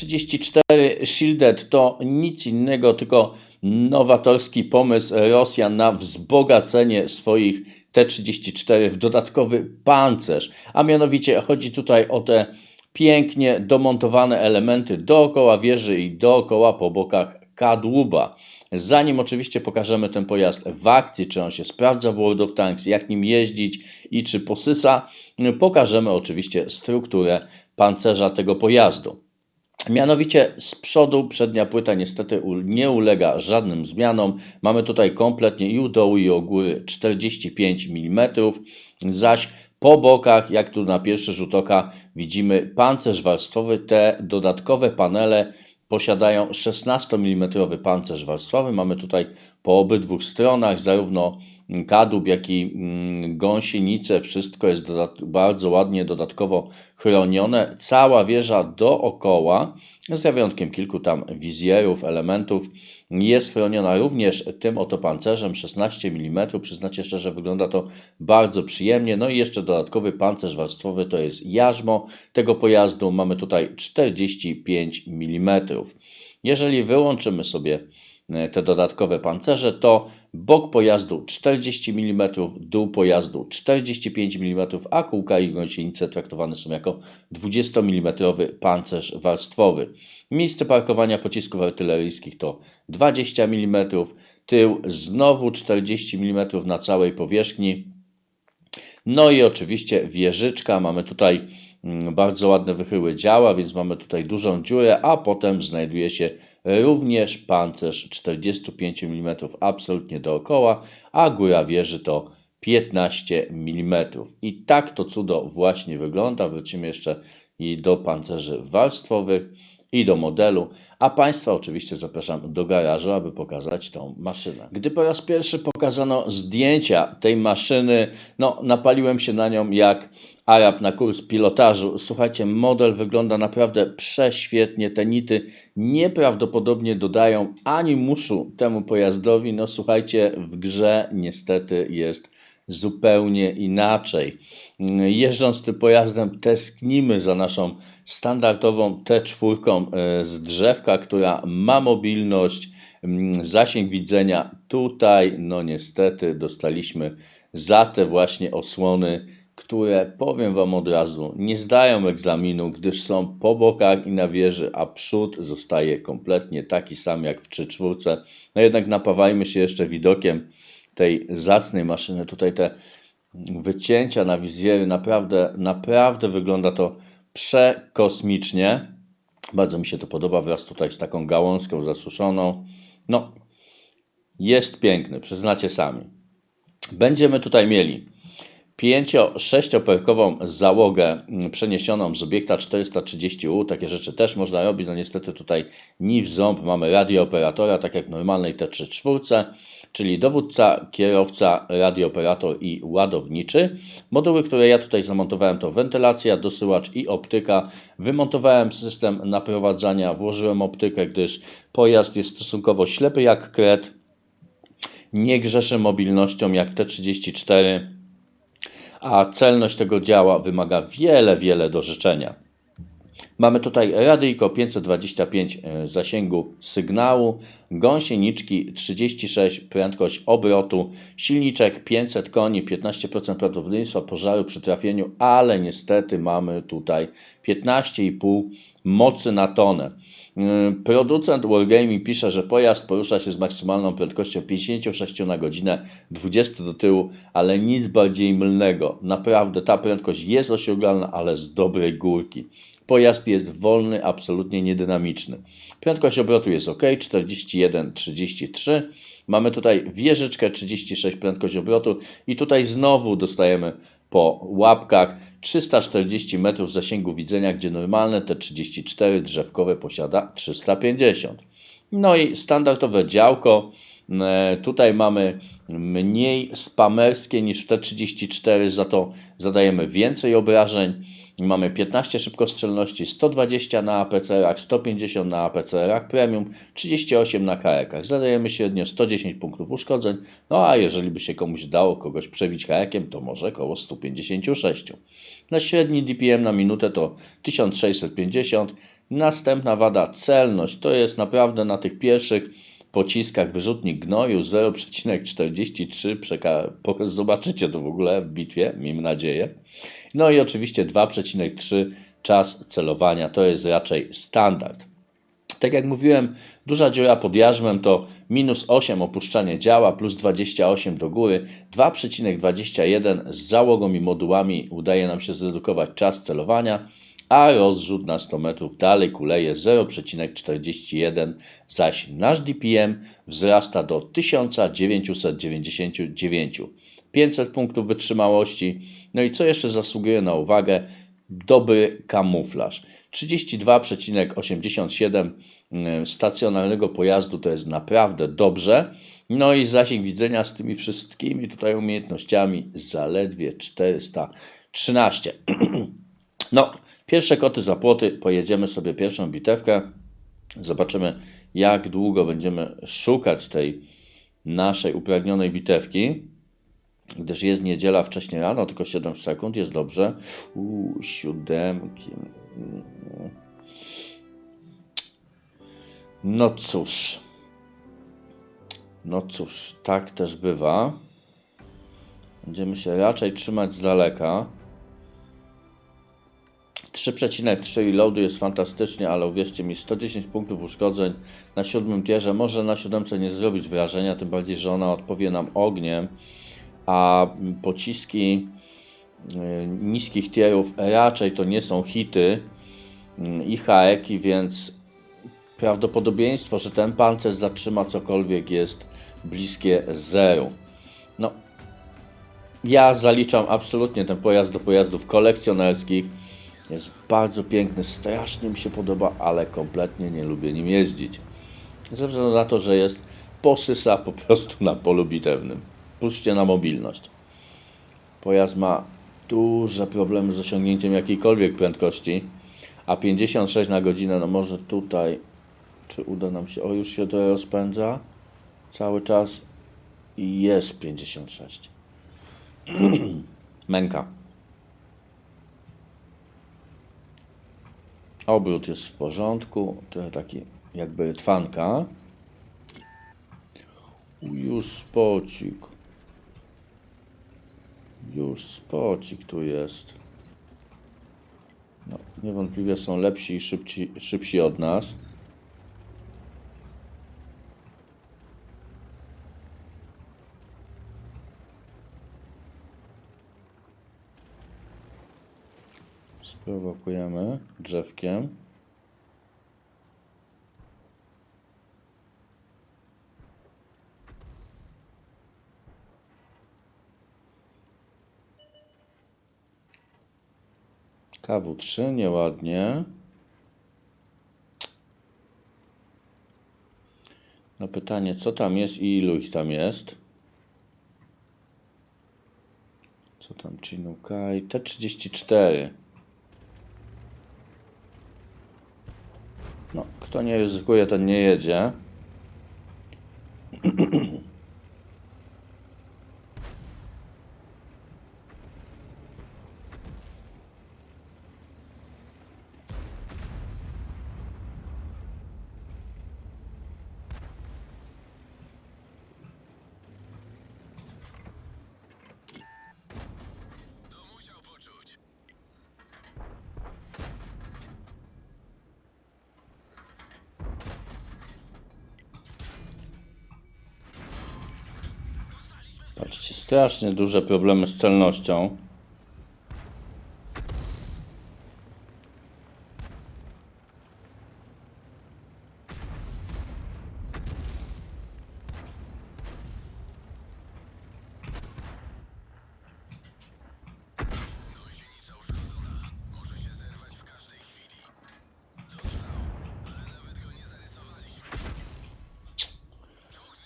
T-34 Shielded to nic innego, tylko nowatorski pomysł Rosjan na wzbogacenie swoich T-34 w dodatkowy pancerz. A mianowicie chodzi tutaj o te pięknie domontowane elementy dookoła wieży i dookoła po bokach kadłuba. Zanim oczywiście pokażemy ten pojazd w akcji, czy on się sprawdza w World of Tanks, jak nim jeździć i czy posysa, pokażemy oczywiście strukturę pancerza tego pojazdu. Mianowicie z przodu przednia płyta niestety nie ulega żadnym zmianom. Mamy tutaj kompletnie i u dołu i u góry 45 mm, zaś po bokach, jak tu na pierwszy rzut oka widzimy pancerz warstwowy, te dodatkowe panele posiadają 16 mm pancerz warstwowy. Mamy tutaj po obydwu stronach zarówno kadłub, jak i mm, gąsienice, wszystko jest bardzo ładnie dodatkowo chronione. Cała wieża dookoła, z wyjątkiem kilku tam wizjerów, elementów, jest chroniona również tym oto pancerzem 16 mm. Przyznacie szczerze, wygląda to bardzo przyjemnie. No i jeszcze dodatkowy pancerz warstwowy to jest jarzmo tego pojazdu. Mamy tutaj 45 mm. Jeżeli wyłączymy sobie E, te dodatkowe pancerze, to bok pojazdu 40 mm, dół pojazdu 45 mm, a kółka i gąsienice traktowane są jako 20 mm pancerz warstwowy. Miejsce parkowania pocisków artyleryjskich to 20 mm, tył znowu 40 mm na całej powierzchni. No i oczywiście wieżyczka, mamy tutaj mm, bardzo ładne wychyły działa, więc mamy tutaj dużą dziurę, a potem znajduje się Również pancerz 45 mm absolutnie dookoła, a góra wieży to 15 mm. I tak to cudo właśnie wygląda. Wrócimy jeszcze i do pancerzy warstwowych i do modelu, a Państwa oczywiście zapraszam do garażu, aby pokazać tą maszynę. Gdy po raz pierwszy pokazano zdjęcia tej maszyny, no napaliłem się na nią jak Arab na kurs pilotażu. Słuchajcie, model wygląda naprawdę prześwietnie. Te nity nieprawdopodobnie dodają ani muszu temu pojazdowi. No słuchajcie, w grze niestety jest zupełnie inaczej. Jeżdżąc tym pojazdem, tęsknimy za naszą standardową T4 e, z drzewka, która ma mobilność, zasięg widzenia. Tutaj, no niestety, dostaliśmy za te właśnie osłony które, powiem Wam od razu, nie zdają egzaminu, gdyż są po bokach i na wieży, a przód zostaje kompletnie taki sam jak w 3-4. No jednak napawajmy się jeszcze widokiem tej zacnej maszyny. Tutaj te wycięcia na wizjery, naprawdę, naprawdę wygląda to przekosmicznie. Bardzo mi się to podoba wraz tutaj z taką gałązką zasuszoną. No, jest piękny, przyznacie sami. Będziemy tutaj mieli 5-6-perkową załogę mm, przeniesioną z obiekta 430U. Takie rzeczy też można robić. No niestety tutaj ni w ząb mamy radiooperatora, tak jak w normalnej T34, czyli dowódca, kierowca, radiooperator i ładowniczy. Moduły, które ja tutaj zamontowałem to wentylacja, dosyłacz i optyka. Wymontowałem system naprowadzania, włożyłem optykę, gdyż pojazd jest stosunkowo ślepy jak kret. Nie grzeszy mobilnością jak T34 a celność tego działa wymaga wiele, wiele do życzenia. Mamy tutaj radyjko 525 e, zasięgu sygnału, gąsieniczki 36 prędkość obrotu, silniczek 500 koni, 15% prawdopodobieństwa pożaru przy trafieniu, ale niestety mamy tutaj 15,5 mocy na tonę. Yy, producent Wargaming pisze, że pojazd porusza się z maksymalną prędkością 56 na godzinę, 20 do tyłu, ale nic bardziej mylnego. Naprawdę ta prędkość jest osiągalna, ale z dobrej górki. Pojazd jest wolny, absolutnie niedynamiczny. Prędkość obrotu jest ok, 41-33. Mamy tutaj wieżyczkę 36 prędkość obrotu i tutaj znowu dostajemy po łapkach 340 metrów zasięgu widzenia, gdzie normalne te 34 drzewkowe posiada 350. No i standardowe działko. E, tutaj mamy mniej spamerskie niż w T34, za to zadajemy więcej obrażeń. Mamy 15 szybkostrzelności, 120 na APCR-ach, 150 na APCR-ach premium, 38 na karekach. Zadajemy średnio 110 punktów uszkodzeń, no a jeżeli by się komuś dało kogoś przebić karekiem, to może około 156. Na średni DPM na minutę to 1650, Następna wada celność. To jest naprawdę na tych pierwszych pociskach wyrzutnik gnoju 0,43. Przeka- pok- zobaczycie to w ogóle w bitwie, miejmy nadzieję. No i oczywiście 2,3 czas celowania. To jest raczej standard. Tak jak mówiłem, duża dziura pod jarzmem to minus 8 opuszczanie działa, plus 28 do góry, 2,21 z załogą i modułami udaje nam się zredukować czas celowania, a rozrzut na 100 metrów dalej kuleje 0,41, zaś nasz DPM wzrasta do 1999. 500 punktów wytrzymałości. No i co jeszcze zasługuje na uwagę? Dobry kamuflaż. 32,87 mm, stacjonarnego pojazdu to jest naprawdę dobrze. No i zasięg widzenia z tymi wszystkimi tutaj umiejętnościami zaledwie 413. No, pierwsze koty za płoty. Pojedziemy sobie pierwszą bitewkę. Zobaczymy, jak długo będziemy szukać tej naszej upragnionej bitewki gdyż jest niedziela wcześnie rano, tylko 7 sekund, jest dobrze. Uuu, siódemki. No cóż. No cóż, tak też bywa. Będziemy się raczej trzymać z daleka. 3,3 reloadu jest fantastycznie, ale uwierzcie mi, 110 punktów uszkodzeń na siódmym tierze może na siódemce nie zrobić wrażenia, tym bardziej, że ona odpowie nam ogniem a pociski y, niskich tierów raczej to nie są hity y, i haeki, więc prawdopodobieństwo, że ten pancerz zatrzyma cokolwiek jest bliskie zeru. No, ja zaliczam absolutnie ten pojazd do pojazdów kolekcjonerskich. Jest bardzo piękny, strasznie mi się podoba, ale kompletnie nie lubię nim jeździć. Ze względu na to, że jest posysa po prostu na polu bitewnym. Puśćcie na mobilność. Pojazd ma duże problemy z osiągnięciem jakiejkolwiek prędkości, a 56 na godzinę, no może tutaj, czy uda nam się, o już się to rozpędza cały czas jest 56. Męka. Obrót jest w porządku, trochę taki jakby twanka. Już spocik. Już spocik tu jest. No, niewątpliwie są lepsi i szybci, szybsi od nas. Sprowokujemy drzewkiem. KW3, nieładnie. No pytanie, co tam jest i ilu ich tam jest? Co tam Chinukai? T34. No, kto nie ryzykuje, ten nie jedzie. Patrzcie, strasznie duże problemy z celnością.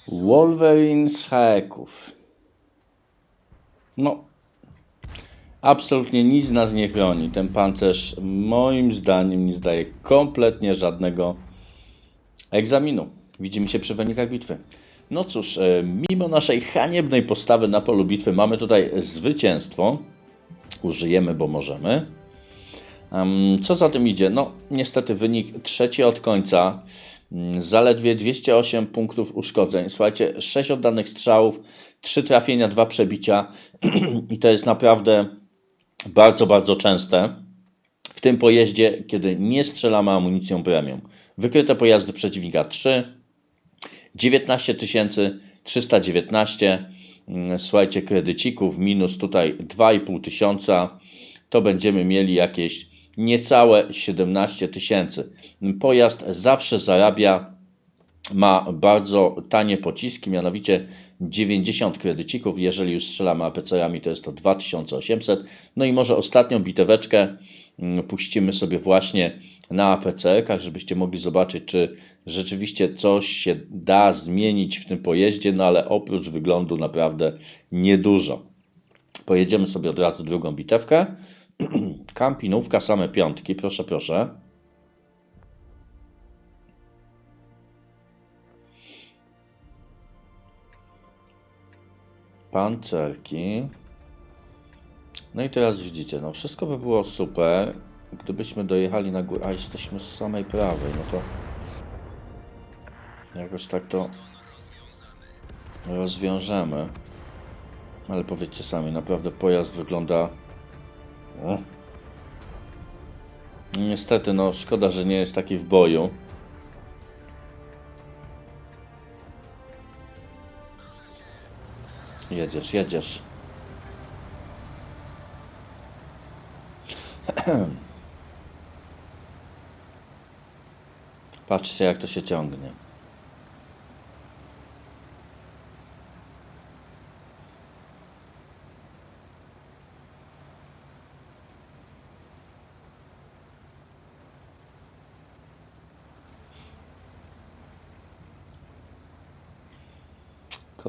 Wolverine z haeków. No, absolutnie nic nas nie chroni. Ten pancerz moim zdaniem nie zdaje kompletnie żadnego egzaminu. Widzimy się przy wynikach bitwy. No cóż, e, mimo naszej haniebnej postawy na polu bitwy mamy tutaj zwycięstwo. Użyjemy, bo możemy. Em, Co za tym idzie? No, niestety wynik trzeci od końca. Mm, Zaledwie 208 punktów uszkodzeń. Słuchajcie, 6 oddanych strzałów, 3 trafienia, 2 przebicia i to jest naprawdę bardzo, bardzo częste w tym pojeździe, kiedy nie strzelamy amunicją premium. Wykryte pojazdy przeciwnika 3, 19 319. Mm, Słuchajcie, kredycików minus tutaj 2,5 tysiąca. To będziemy mieli jakieś niecałe 17 tysięcy. Pojazd zawsze zarabia ma bardzo tanie pociski, mianowicie 90 kredycików. Jeżeli już strzelamy APC-ami, to jest to 2800. No i może ostatnią biteweczkę mm, puścimy sobie właśnie na APC-kach, żebyście mogli zobaczyć, czy rzeczywiście coś się da zmienić w tym pojeździe, no ale oprócz wyglądu naprawdę niedużo. Pojedziemy sobie od razu drugą bitewkę. Kampinówka, same piątki, proszę, proszę. pancerki. No i teraz widzicie, no wszystko by było super, gdybyśmy dojechali na górę, a jesteśmy z samej prawej, no to jakoś tak to rozwiążemy. Ale powiedzcie sami, naprawdę pojazd wygląda... O. Niestety, no szkoda, że nie jest taki w boju. Jedziesz, jedziesz. Patrzcie, jak to się ciągnie.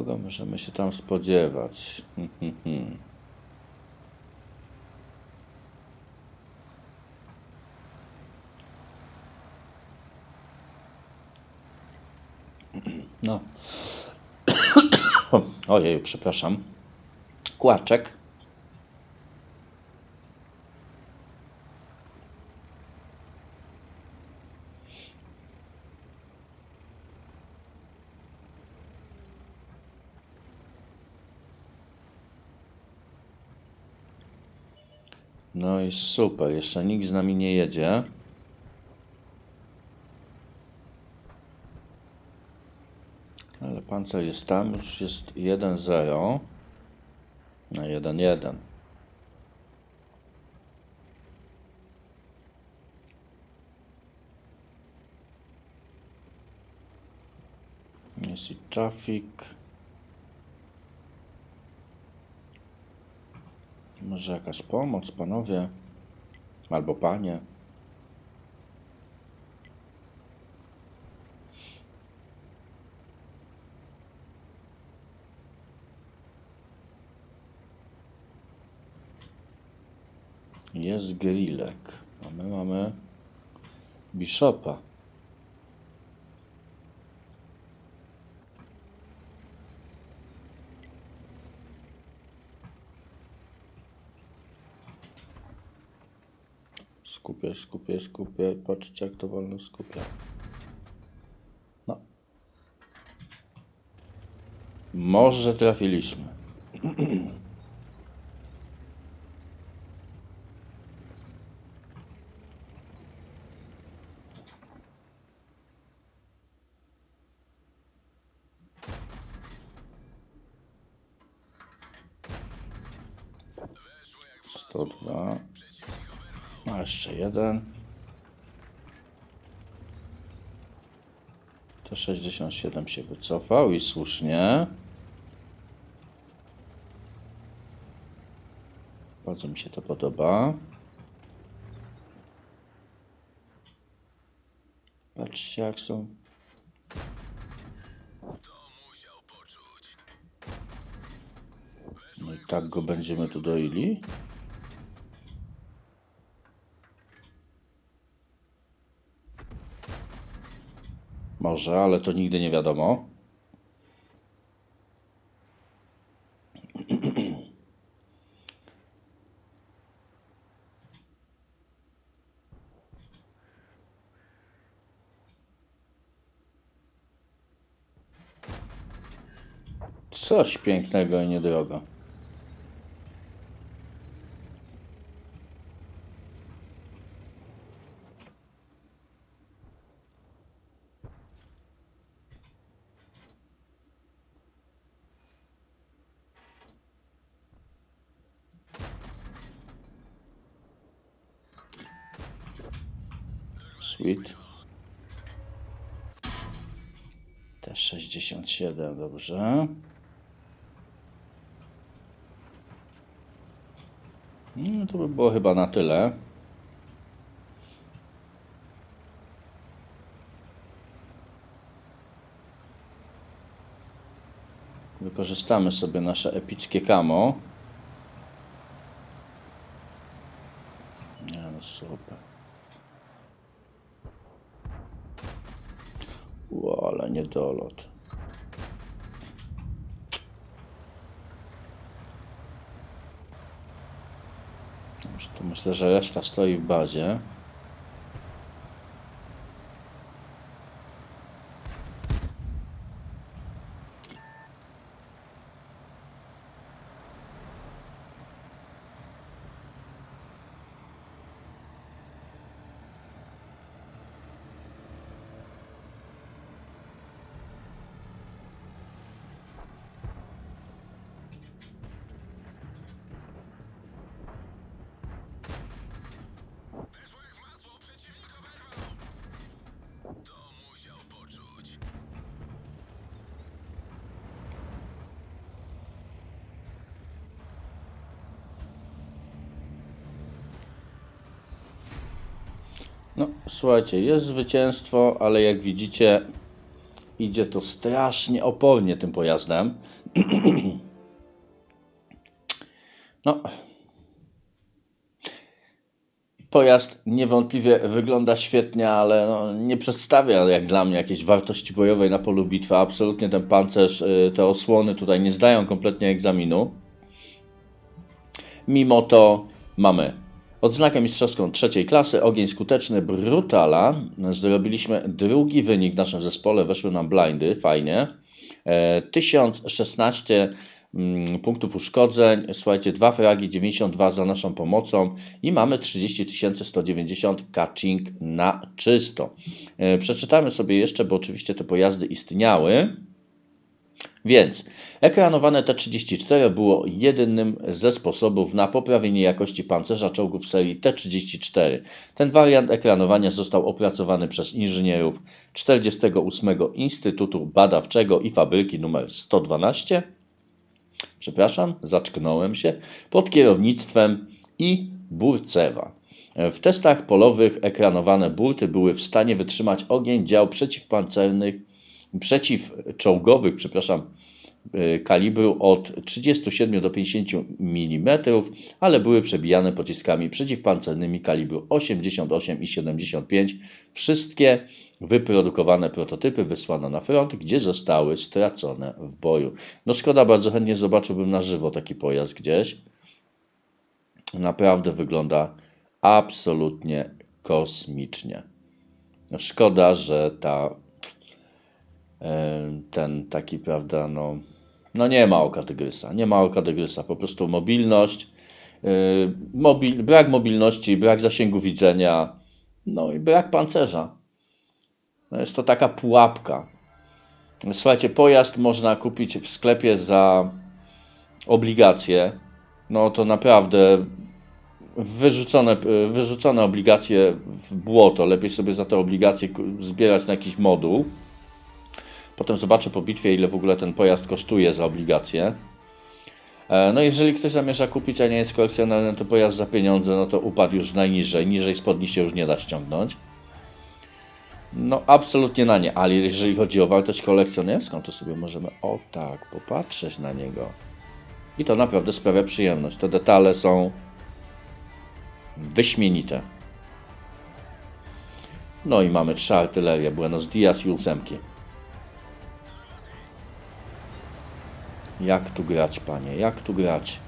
Kogo możemy się tam spodziewać? No. Ojej, przepraszam. Kłaczek. No i super, jeszcze nikt z nami nie jedzie. Ale pancer jest tam, już jest 1-0 na 1-1. Jest i. Może jakaś pomoc, panowie? Albo panie? Jest grillek. A my mamy bishopa. Skupię, skupię, skupię. Patrzcie, jak to wolno skupia. No. Może trafiliśmy. Sto dwa. A jeszcze jeden. To 67 się wycofał i słusznie. Bardzo mi się to podoba. Patrzcie jak są. No i tak go będziemy tu doili. Może, ale to nigdy nie wiadomo. Coś pięknego i niedrogo. 67, dobrze. No to by było chyba na tyle. Wykorzystamy sobie nasze epickie kamo. Nie no super. Ło, ale niedolot. Dobrze, to myślę, że reszta stoi w bazie. No, słuchajcie, jest zwycięstwo, ale jak widzicie, idzie to strasznie opornie tym pojazdem. No. Pojazd niewątpliwie wygląda świetnie, ale no, nie przedstawia jak dla mnie jakiejś wartości bojowej na polu bitwy. Absolutnie ten pancerz, y, te osłony tutaj nie zdają kompletnie egzaminu. Mimo to mamy odznakę mistrzowską trzeciej klasy, ogień skuteczny Brutala. Zrobiliśmy drugi wynik w naszym zespole, weszły nam blindy, fajnie. E, 1016 mm, punktów uszkodzeń, słuchajcie, dwa fragi, 92 za naszą pomocą i mamy 30 190 catching na czysto. E, Przeczytamy sobie jeszcze, bo oczywiście te pojazdy istniały. Więc ekranowane T-34 było jedynym ze sposobów na poprawienie jakości pancerza czołgów serii T-34. Ten wariant ekranowania został opracowany przez inżynierów 48 Instytutu Badawczego i Fabryki nr 112. Przepraszam, zaczknąłem się. Pod kierownictwem i Burcewa. W testach polowych ekranowane burty były w stanie wytrzymać ogień dział przeciwpancernych przeciwczołgowych, przepraszam, y, kalibru od 37 do 50 mm, ale były przebijane pociskami przeciwpancernymi kalibru 88 i 75. Wszystkie wyprodukowane prototypy wysłano na front, gdzie zostały stracone w boju. No szkoda, bardzo chętnie zobaczyłbym na żywo taki pojazd gdzieś. Naprawdę wygląda absolutnie kosmicznie. Szkoda, że ta ten taki, prawda, no, no nie ma oka tygrysa, nie ma oka tygrysa, po prostu mobilność, mobil, brak mobilności, brak zasięgu widzenia, no i brak pancerza. No jest to taka pułapka. Słuchajcie, pojazd można kupić w sklepie za obligacje, no to naprawdę wyrzucone, wyrzucone obligacje w błoto. Lepiej sobie za te obligacje zbierać na jakiś moduł. Potem zobaczę po bitwie, ile w ogóle ten pojazd kosztuje za obligacje. E, No jeżeli ktoś zamierza kupić, a nie jest kolekcjonerem, to pojazd za pieniądze, no to upadł już najniżej. Niżej spodni się już nie da ściągnąć. No absolutnie na nie, ale jeżeli chodzi o wartość kolekcjonerską, to sobie możemy o tak popatrzeć na niego. I to naprawdę sprawia przyjemność. Te detale są wyśmienite. No i mamy trzy artylerie, Buenos Dias i ósemki. Jak tu grać, panie? Jak tu grać?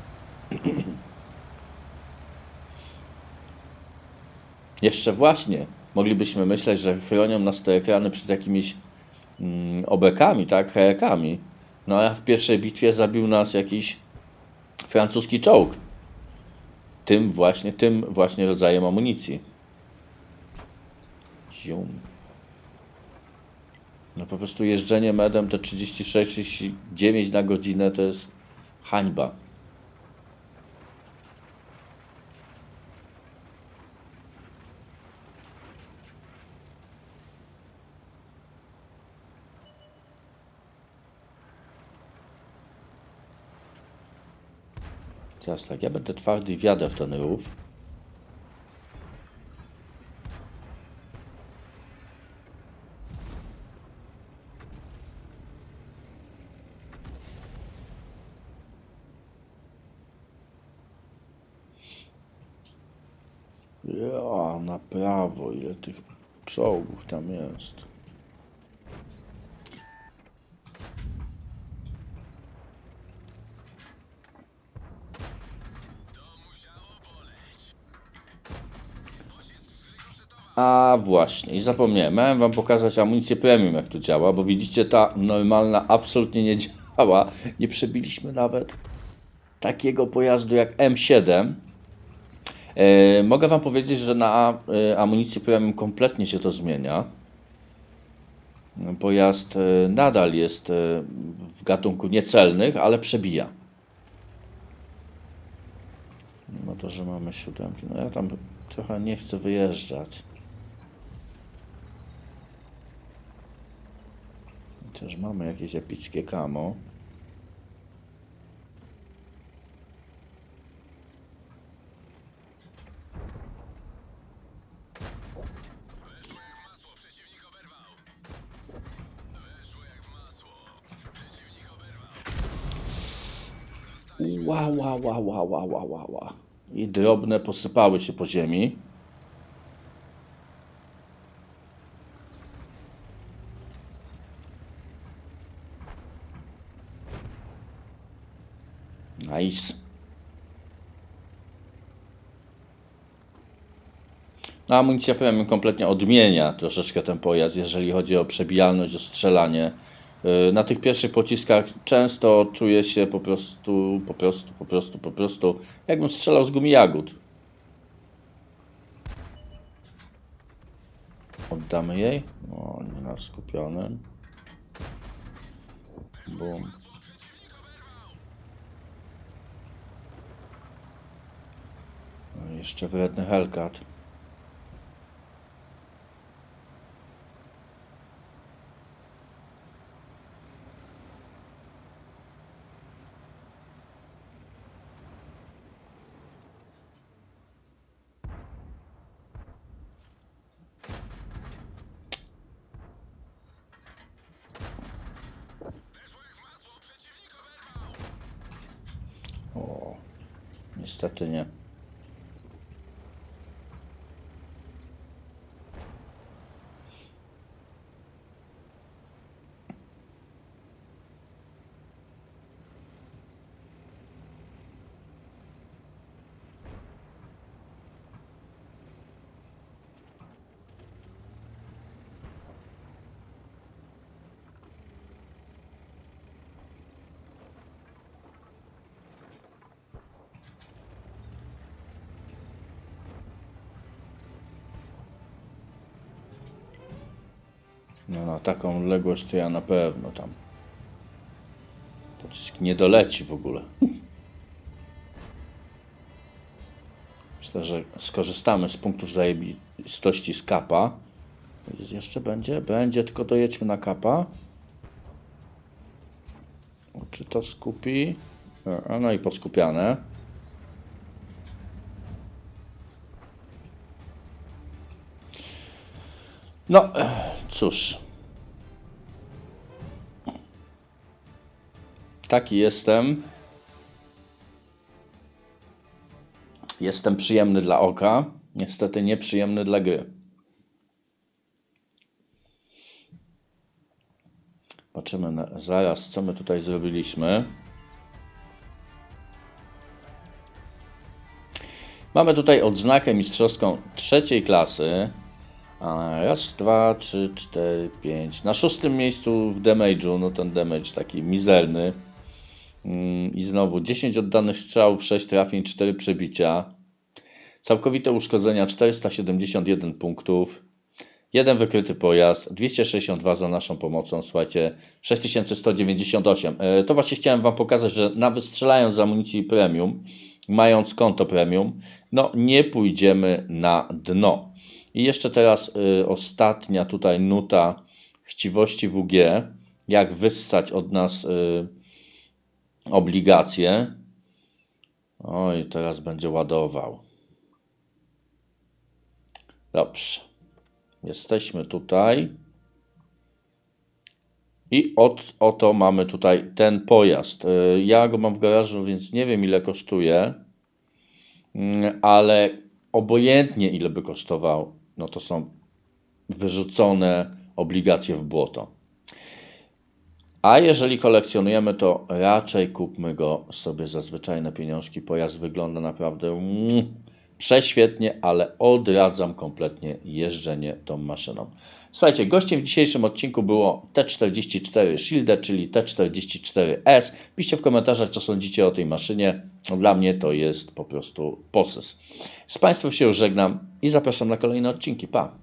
Jeszcze właśnie moglibyśmy myśleć, że chronią nas te ekrany przed jakimiś mm, obekami, tak, herekami. No a w pierwszej bitwie zabił nas jakiś francuski czołg. Tym właśnie, tym właśnie rodzajem amunicji. Zium. No po prostu jeżdżenie medem te 36-39 na godzinę to jest hańba. Teraz tak, ja będę twardy i wjadę w ten rów. Ja, na prawo, ile tych czołgów tam jest. A właśnie, i zapomniałem, miałem wam pokazać amunicję premium, jak to działa, bo widzicie, ta normalna absolutnie nie działa. Nie przebiliśmy nawet takiego pojazdu jak M7. E, mogę wam powiedzieć, że na e, amunicji premium kompletnie się to zmienia. Pojazd e, nadal jest w gatunku niecelnych, ale przebija. No to, że mamy siódemki. No ja tam trochę nie chcę wyjeżdżać. Chociaż mamy jakieś epickie kamo. Ła, ła, ła, ła, ła, ła, ła, ła. I drobne posypały się po ziemi. Nice. No, amunicja premium kompletnie odmienia troszeczkę ten pojazd, jeżeli chodzi o przebijalność, o strzelanie. Yy, Na tych pierwszych pociskach często czuję się po prostu, po prostu, po prostu, po prostu, jakbym strzelał z gumi jagód. Oddamy jej. O, nie na skupionym. Bum. No, jeszcze wredny Hellcat. O, niestety No na taką odległość to ja na pewno tam. Pocisk nie doleci w ogóle. Myślę, że skorzystamy z punktów zajebistości z kapa. Jeszcze będzie? Będzie, tylko dojedźmy na kapa. Czy to skupi? E, No i poskupiane. No, cóż. Taki jestem. Jestem przyjemny dla oka, niestety nieprzyjemny dla gry. Zobaczymy na, zaraz, co my tutaj zrobiliśmy. Mamy tutaj odznakę mistrzowską trzeciej klasy, Raz, dwa, trzy, cztery, pięć. Na szóstym miejscu w damage'u, no ten damage taki mizerny. Mm, I znowu 10 oddanych strzałów, 6 trafień, 4 przebicia. Całkowite uszkodzenia 471 punktów. Jeden wykryty pojazd, 262 za naszą pomocą, słuchajcie, 6198. E, To właśnie chciałem Wam pokazać, że nawet strzelając z amunicji premium, mając konto premium, no nie pójdziemy na dno. I jeszcze teraz y, ostatnia tutaj nuta chciwości WG, jak wyssać od nas y, obligacje. Oj, teraz będzie ładował. Dobrze. Jesteśmy tutaj. I od, oto mamy tutaj ten pojazd. Y, Ja go mam w garażu, więc nie wiem ile kosztuje, Mm, ale obojętnie ile by kosztował, no to są wyrzucone obligacje w błoto. A jeżeli kolekcjonujemy, to raczej kupmy go sobie za zwyczajne pieniążki. Pojazd wygląda naprawdę mm, prześwietnie, ale odradzam kompletnie jeżdżenie tą maszyną. Słuchajcie, gościem w dzisiejszym odcinku było T44 Shield, czyli T44S. Piszcie w komentarzach, co sądzicie o tej maszynie. Dla mnie to jest po prostu poses. Z Państwem się żegnam i zapraszam na kolejne odcinki. Pa!